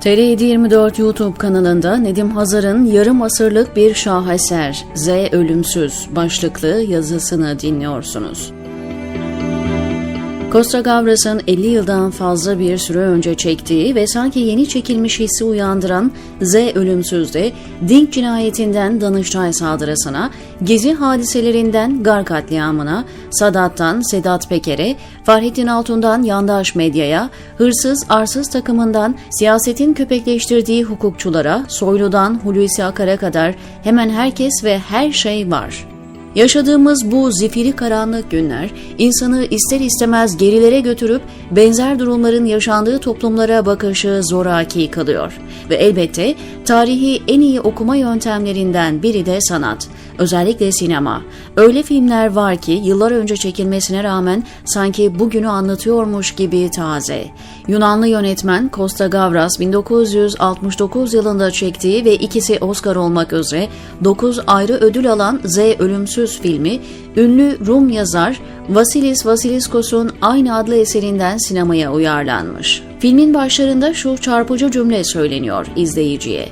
TR724 YouTube kanalında Nedim Hazar'ın yarım asırlık bir şaheser Z Ölümsüz başlıklı yazısını dinliyorsunuz. Costa Gavras'ın 50 yıldan fazla bir süre önce çektiği ve sanki yeni çekilmiş hissi uyandıran Z Ölümsüz'de Dink cinayetinden Danıştay saldırısına, Gezi hadiselerinden Gar katliamına, Sadat'tan Sedat Peker'e, Fahrettin Altun'dan yandaş medyaya, hırsız arsız takımından siyasetin köpekleştirdiği hukukçulara, Soylu'dan Hulusi Akar'a kadar hemen herkes ve her şey var. Yaşadığımız bu zifiri karanlık günler insanı ister istemez gerilere götürüp benzer durumların yaşandığı toplumlara bakışı zoraki kılıyor. Ve elbette tarihi en iyi okuma yöntemlerinden biri de sanat. Özellikle sinema. Öyle filmler var ki yıllar önce çekilmesine rağmen sanki bugünü anlatıyormuş gibi taze. Yunanlı yönetmen Costa Gavras 1969 yılında çektiği ve ikisi Oscar olmak üzere 9 ayrı ödül alan Z Ölümsüz filmi, ünlü Rum yazar Vasilis Vasiliskos'un aynı adlı eserinden sinemaya uyarlanmış. Filmin başlarında şu çarpıcı cümle söyleniyor izleyiciye.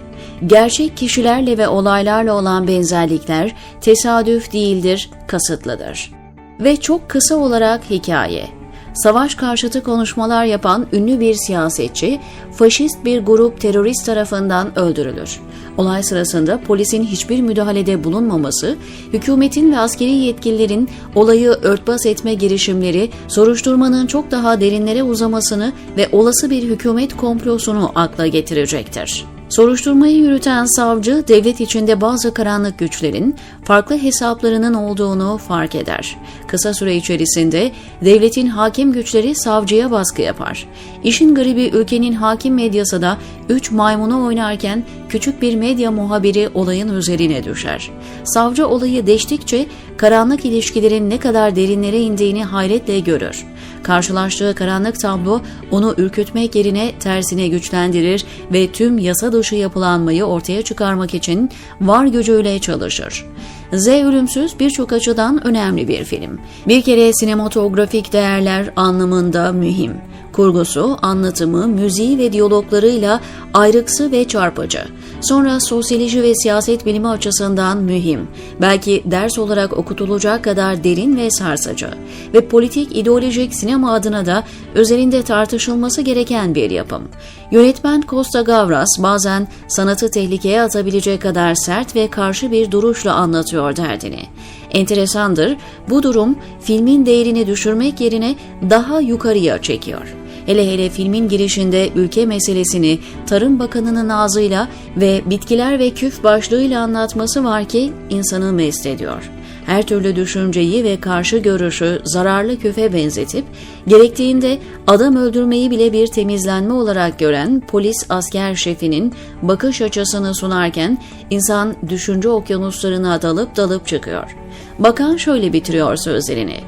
Gerçek kişilerle ve olaylarla olan benzerlikler tesadüf değildir, kasıtlıdır. Ve çok kısa olarak hikaye savaş karşıtı konuşmalar yapan ünlü bir siyasetçi, faşist bir grup terörist tarafından öldürülür. Olay sırasında polisin hiçbir müdahalede bulunmaması, hükümetin ve askeri yetkililerin olayı örtbas etme girişimleri, soruşturmanın çok daha derinlere uzamasını ve olası bir hükümet komplosunu akla getirecektir. Soruşturmayı yürüten savcı, devlet içinde bazı karanlık güçlerin farklı hesaplarının olduğunu fark eder. Kısa süre içerisinde devletin hakim güçleri savcıya baskı yapar. İşin garibi ülkenin hakim medyası da üç maymunu oynarken küçük bir medya muhabiri olayın üzerine düşer. Savcı olayı deştikçe karanlık ilişkilerin ne kadar derinlere indiğini hayretle görür. Karşılaştığı karanlık tablo onu ürkütmek yerine tersine güçlendirir ve tüm yasa dışı yapılanmayı ortaya çıkarmak için var gücüyle çalışır. Z Ölümsüz birçok açıdan önemli bir film. Bir kere sinematografik değerler anlamında mühim. Kurgusu, anlatımı, müziği ve diyaloglarıyla ayrıksı ve çarpıcı. Sonra sosyoloji ve siyaset bilimi açısından mühim. Belki ders olarak okutulacak kadar derin ve sarsıcı. Ve politik ideolojik sinema adına da üzerinde tartışılması gereken bir yapım. Yönetmen Costa Gavras bazen sanatı tehlikeye atabilecek kadar sert ve karşı bir duruşla anlatıyor derdini. Enteresandır, bu durum filmin değerini düşürmek yerine daha yukarıya çekiyor. Hele hele filmin girişinde ülke meselesini Tarım Bakanı'nın ağzıyla ve bitkiler ve küf başlığıyla anlatması var ki insanı mest ediyor. Her türlü düşünceyi ve karşı görüşü zararlı küfe benzetip, gerektiğinde adam öldürmeyi bile bir temizlenme olarak gören polis asker şefinin bakış açısını sunarken insan düşünce okyanuslarına dalıp dalıp çıkıyor. Bakan şöyle bitiriyor sözlerini.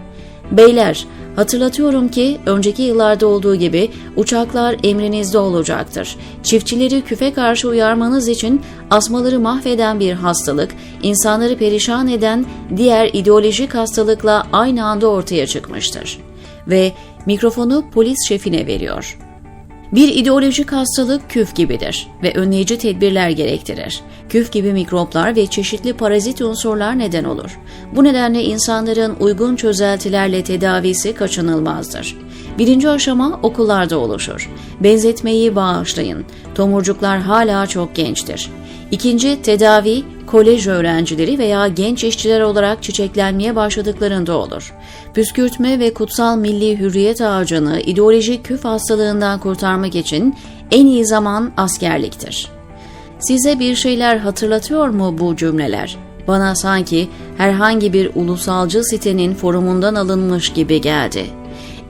Beyler, hatırlatıyorum ki önceki yıllarda olduğu gibi uçaklar emrinizde olacaktır. Çiftçileri küfe karşı uyarmanız için asmaları mahveden bir hastalık, insanları perişan eden diğer ideolojik hastalıkla aynı anda ortaya çıkmıştır. Ve mikrofonu polis şefine veriyor. Bir ideolojik hastalık küf gibidir ve önleyici tedbirler gerektirir. Küf gibi mikroplar ve çeşitli parazit unsurlar neden olur. Bu nedenle insanların uygun çözeltilerle tedavisi kaçınılmazdır. Birinci aşama okullarda oluşur. Benzetmeyi bağışlayın. Tomurcuklar hala çok gençtir. İkinci tedavi kolej öğrencileri veya genç işçiler olarak çiçeklenmeye başladıklarında olur. Püskürtme ve kutsal milli hürriyet ağacını ideolojik küf hastalığından kurtarmak için en iyi zaman askerliktir. Size bir şeyler hatırlatıyor mu bu cümleler? Bana sanki herhangi bir ulusalcı sitenin forumundan alınmış gibi geldi.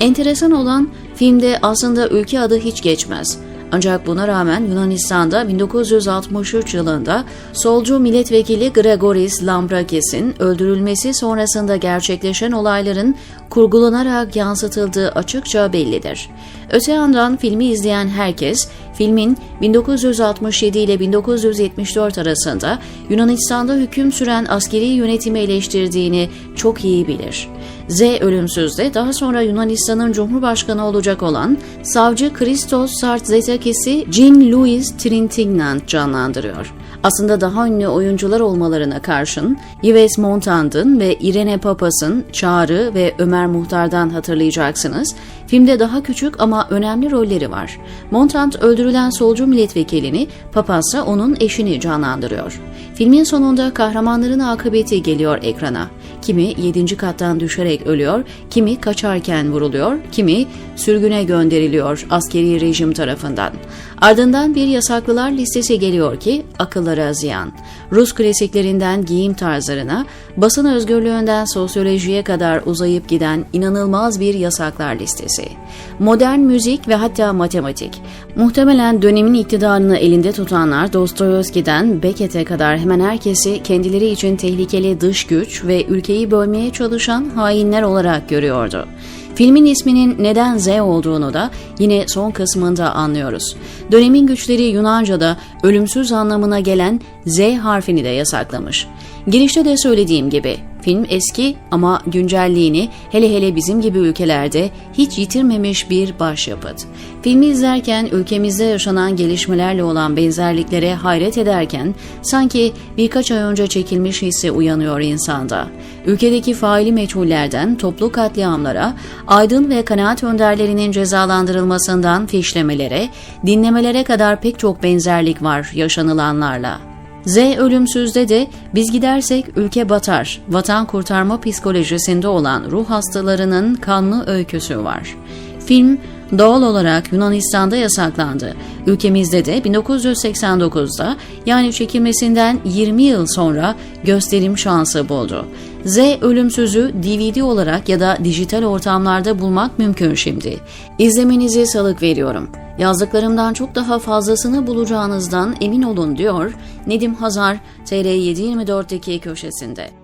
Enteresan olan filmde aslında ülke adı hiç geçmez. Ancak buna rağmen Yunanistan'da 1963 yılında solcu milletvekili Gregoris Lambrakis'in öldürülmesi sonrasında gerçekleşen olayların kurgulanarak yansıtıldığı açıkça bellidir. Öte yandan filmi izleyen herkes filmin 1967 ile 1974 arasında Yunanistan'da hüküm süren askeri yönetimi eleştirdiğini çok iyi bilir. Z ölümsüzde daha sonra Yunanistan'ın Cumhurbaşkanı olacak olan savcı Christos Sartzetakis'i Jean Louis Trintignant canlandırıyor. Aslında daha ünlü oyuncular olmalarına karşın Yves Montand'ın ve Irene Papas'ın Çağrı ve Ömer Muhtar'dan hatırlayacaksınız. Filmde daha küçük ama önemli rolleri var. Montand öldürülen solcu milletvekilini, Papas ise onun eşini canlandırıyor. Filmin sonunda kahramanların akıbeti geliyor ekrana. Kimi 7. kattan düşerek ölüyor, kimi kaçarken vuruluyor, kimi sürgüne gönderiliyor askeri rejim tarafından. Ardından bir yasaklılar listesi geliyor ki akıllara ziyan. Rus klasiklerinden giyim tarzlarına, basın özgürlüğünden sosyolojiye kadar uzayıp giden inanılmaz bir yasaklar listesi. Modern müzik ve hatta matematik. Muhtemelen dönemin iktidarını elinde tutanlar Dostoyevski'den Beckett'e kadar hemen herkesi kendileri için tehlikeli dış güç ve ülkeyi bölmeye çalışan hainler olarak görüyordu. Filmin isminin neden Z olduğunu da yine son kısmında anlıyoruz. Dönemin güçleri Yunanca'da ölümsüz anlamına gelen Z harfini de yasaklamış. Girişte de söylediğim gibi film eski ama güncelliğini hele hele bizim gibi ülkelerde hiç yitirmemiş bir başyapıt. Filmi izlerken ülkemizde yaşanan gelişmelerle olan benzerliklere hayret ederken sanki birkaç ay önce çekilmiş hissi uyanıyor insanda. Ülkedeki faili meçhullerden toplu katliamlara, aydın ve kanaat önderlerinin cezalandırılmasından fişlemelere, dinlemelere kadar pek çok benzerlik var yaşanılanlarla. Z ölümsüzde de biz gidersek ülke batar, vatan kurtarma psikolojisinde olan ruh hastalarının kanlı öyküsü var. Film doğal olarak Yunanistan'da yasaklandı. Ülkemizde de 1989'da yani çekilmesinden 20 yıl sonra gösterim şansı buldu. Z ölümsüzü DVD olarak ya da dijital ortamlarda bulmak mümkün şimdi. İzlemenizi salık veriyorum. Yazdıklarımdan çok daha fazlasını bulacağınızdan emin olun diyor Nedim Hazar TR724'deki köşesinde.